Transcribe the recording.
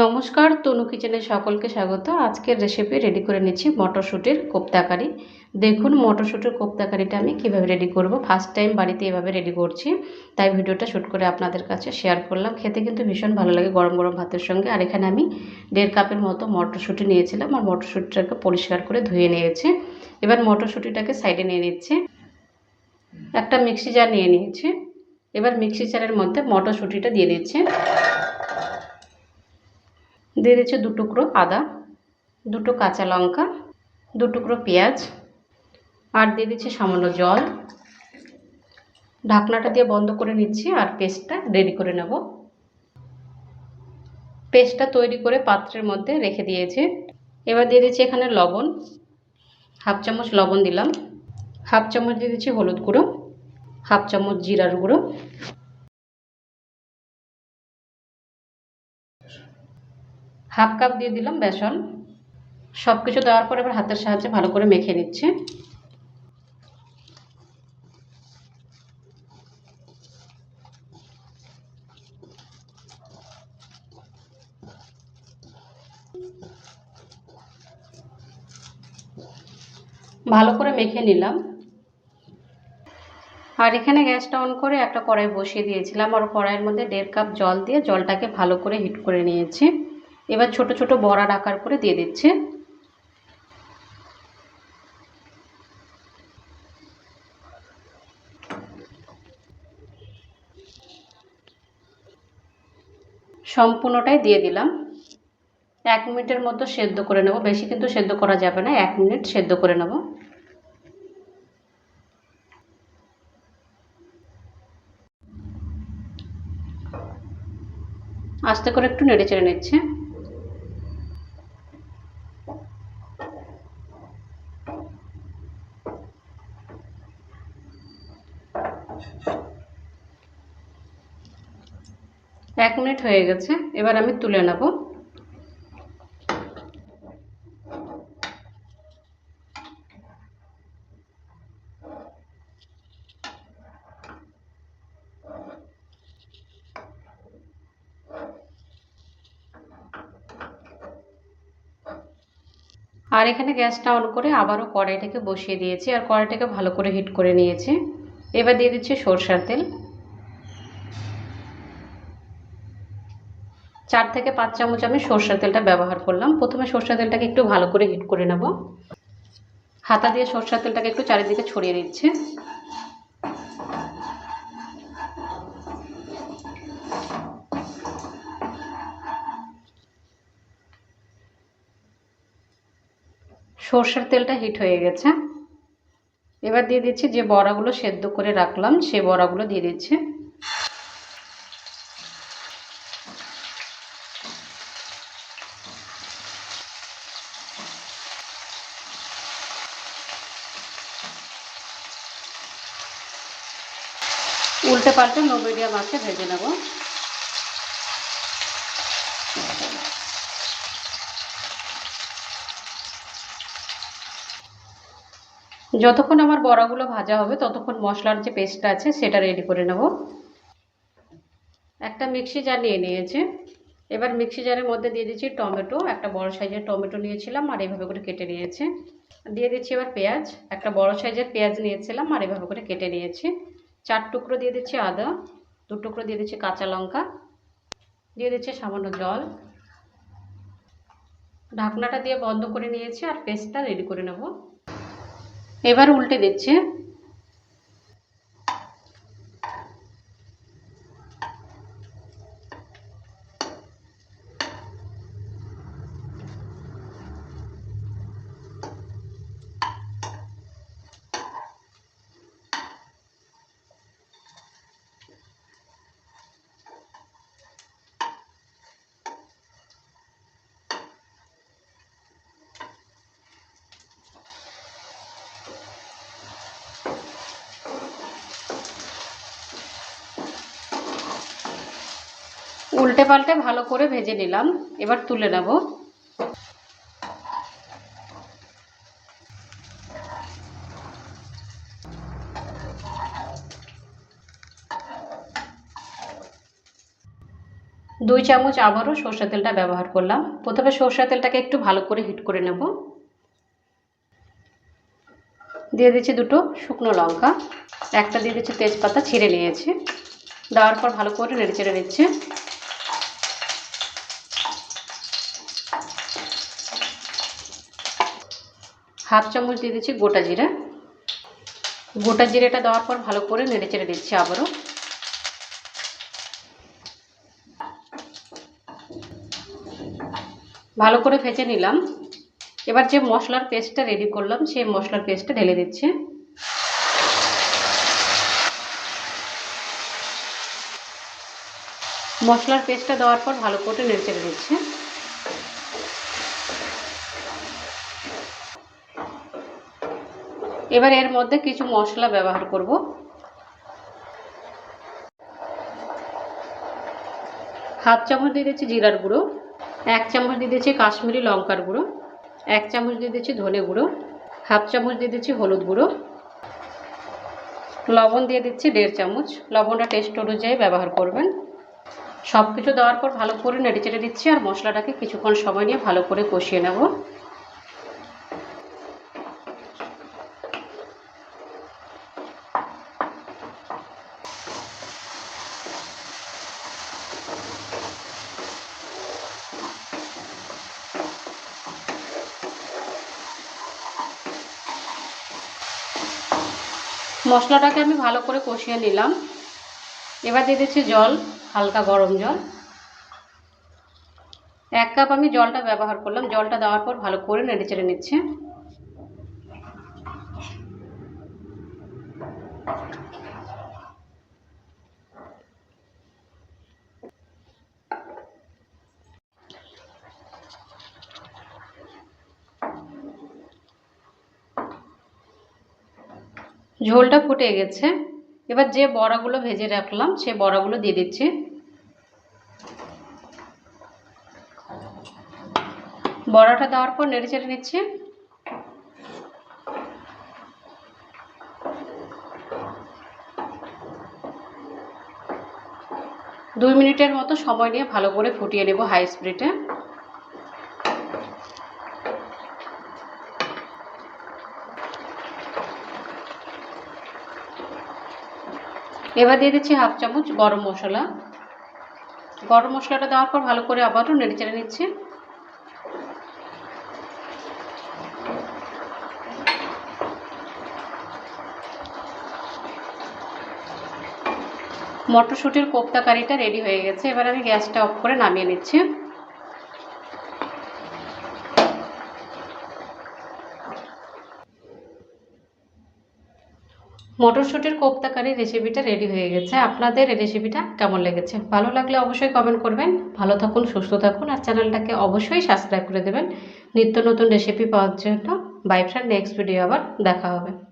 নমস্কার, তনু কিচেনে সকলকে স্বাগত। আজকের রেসিপি রেডি করে নিচ্ছি মটরশুঁটির কোপ্তাকারি দেখুন, মটরশুঁটির কোপ্তাকারিটা আমি কীভাবে রেডি করব। ফার্স্ট টাইম বাড়িতে এভাবে রেডি করছি, তাই ভিডিওটা শ্যুট করে আপনাদের কাছে শেয়ার করলাম। খেতে কিন্তু ভীষণ ভালো লাগে গরম গরম ভাতের সঙ্গে। আর এখানে আমি দেড় কাপের মতো মটরশুঁটি নিয়েছিলাম আর মটরশুঁটিটাকে পরিষ্কার করে ধুয়ে নিয়েছি। এবার মটরশুঁটিটাকে সাইডে নিয়ে নিচ্ছি। একটা মিক্সি জার নিয়ে নিয়েছি। এবার মিক্সি জারের মধ্যে মটরশুঁটিটা দিয়ে দিচ্ছি। দিয়ে দিচ্ছি দু টুকরো আদা দুটো কাঁচা লঙ্কা, দু টুকরো পেঁয়াজ আর দিয়ে দিচ্ছি সামান্য জল। ঢাকনাটা দিয়ে বন্ধ করে নিচ্ছি আর পেস্টটা রেডি করে নেব। পেস্টটা তৈরি করে পাত্রের মধ্যে রেখে দিয়েছি। এবার দিয়ে দিচ্ছি এখানে লবণ, হাফ চামচ লবণ দিলাম। হাফ চামচ দিয়ে দিচ্ছি হলুদ গুঁড়ো, হাফ চামচ জিরার গুঁড়ো হাফ কাপ দিয়ে দিলাম বেসন। সব কিছু দেওয়ার পর এবার হাতের সাহায্যে ভালো করে মেখে নিচ্ছে। ভালো করে মেখে নিলাম। আর এখানে গ্যাসটা অন করে একটা কড়াই বসিয়ে দিয়েছিলাম। আর কড়াইয়ের মধ্যে দেড় কাপ জল দিয়ে জলটাকে ভালো করে হিট করে নিয়েছি। এবার ছোট ছোট বড়ার আকার করে দিয়ে দিচ্ছে। সম্পূর্ণটাই দিয়ে দিলাম। এক মিনিটের মতো সেদ্ধ করে নেব। বেশি কিন্তু সেদ্ধ করা যাবে না, এক মিনিট সেদ্ধ করে নেব। আস্তে করে একটু নেড়ে চেড়ে নিচ্ছে। এক মিনিট হয়ে গেছে, এবার আমি তুলে নেব। আর এখানে গ্যাসটা অন করে আবারও কড়াইটাকে বসিয়ে দিয়েছি, আর কড়াইটাকে ভালো করে হিট করে নিয়েছি। এবার দিয়ে দিচ্ছি সরষার তেল। চার থেকে পাঁচ চামচ আমি সরষের তেলটা ব্যবহার করলাম। প্রথমে সরষের তেলটাকে একটু ভালো করে হিট করে নেব। হাতা দিয়ে সরষের তেলটাকে একটু চারিদিকে ছড়িয়ে দিচ্ছে। সর্ষের তেলটা হিট হয়ে গেছে। এবার দিয়ে দিচ্ছি যে বড়াগুলো সেদ্ধ করে রাখলাম, সে বড়াগুলো দিয়ে দিচ্ছি। উল্টে পাল্টে লো মিডিয়াম আছে ভেজে নেব। যতক্ষণ আমার বড়াগুলো ভাজা হবে, ততক্ষণ মশলার যে পেস্টটা আছে, সেটা রেডি করে নেব। একটা মিক্সি জার নিয়ে নিয়েছে। এবার মিক্সি জারের মধ্যে দিয়ে দিচ্ছি টমেটো। একটা বড় সাইজের টমেটো নিয়েছিলাম আর এইভাবে করে কেটে নিয়েছে। দিয়ে দিচ্ছি এবার পেঁয়াজ। একটা বড় সাইজের পেঁয়াজ নিয়েছিলাম আর এইভাবে করে কেটে নিয়েছি। চার টুকরো দিয়ে দিচ্ছি আদা, দু টুকরো দিয়ে দিচ্ছি কাঁচা লঙ্কা, দিয়ে দিচ্ছি সামান্য জল। ঢাকনাটা দিয়ে বন্ধ করে নিয়েছি আর পেস্টটা রেডি করে নেব। এবার উল্টে দিচ্ছে। উল্টে পাল্টে ভালো করে ভেজে নিলাম। এবার তুলে নেব। দুই চামচ আবারও সর্ষে তেলটা ব্যবহার করলাম। প্রথমে সর্ষে তেলটাকে একটু ভালো করে হিট করে নেব। দিয়ে দিচ্ছি দুটো শুকনো লঙ্কা। একটা দিয়ে দিচ্ছি তেজপাতা, ছিঁড়ে নিয়েছি। দেওয়ার পর ভালো করে নেড়ে চেড়ে নিচ্ছে। হাফ চামচ দিয়ে দিচ্ছি গোটা জিরা। গোটা জিরেটা দেওয়ার পর ভালো করে নেড়ে চেড়ে দিচ্ছি আবারও। ভালো করে ভেজে নিলাম। এবার যে মশলার পেস্টটা রেডি করলাম, সেই মশলার পেস্টটা ঢেলে দিচ্ছি। মশলার পেস্টটা দেওয়ার পর ভালো করে নেড়ে চেড়ে দিচ্ছি। এবার এর মধ্যে কিছু মশলা ব্যবহার করব। হাফ চামচ দিয়ে দিচ্ছি জিরার গুঁড়ো, এক চামচ দিয়ে দিচ্ছি কাশ্মীরি লঙ্কার গুঁড়ো, এক চামচ দিয়ে দিচ্ছি ধনে গুঁড়ো, হাফ চামচ দিয়ে দিচ্ছি হলুদ গুঁড়ো, লবণ দিয়ে দিচ্ছি দেড় চামচ। লবণটা টেস্ট অনুযায়ী ব্যবহার করবেন। সব কিছু দেওয়ার পর ভালো করে নেড়ে চেড়ে দিচ্ছি আর মশলাটাকে কিছুক্ষণ সময় নিয়ে ভালো করে কষিয়ে নেব। মশলাটাকে আমি ভালো করে কষিয়ে নিলাম। এবার দিয়ে দিচ্ছি জল, হালকা গরম জল। এক কাপ আমি জলটা ব্যবহার করলাম। জলটা দেওয়ার পর ভালো করে নেড়ে চেড়ে নিচ্ছে। ঝোলটা ফুটে গেছে। এবার যে বড়াগুলো ভেজে রাখলাম, সে বড়াগুলো দিয়ে দিচ্ছি। বড়াটা দেওয়ার পর নেড়ে চেড়ে নিচ্ছি। দুই মিনিটের মতো সময় নিয়ে ভালো করে ফুটিয়ে নেব হাই স্পিডে। এবার দিয়ে দিচ্ছি হাফ চামচ গরম মশলা। গরম মশলাটা দেওয়ার পর ভালো করে আবারও নেড়ে চেড়ে নিচ্ছি। মটরশুঁটির কোপ্তা কারিটা রেডি হয়ে গেছে। এবার আমি গ্যাসটা অফ করে নামিয়ে নিচ্ছি। মটরশুঁটির কোপ্তা কারি রেসিপিটা রেডি হয়ে গেছে। আপনাদের রেসিপিটা কেমন লেগেছে? ভালো লাগলে অবশ্যই কমেন্ট করবেন। ভালো থাকুন, সুস্থ থাকুন আর চ্যানেলটাকে অবশ্যই সাবস্ক্রাইব করে দেবেন। নিত্য নতুন রেসিপি পাওয়ার জন্য। বাই ফ্রেন্ড নেক্সট ভিডিও আবার দেখা হবে।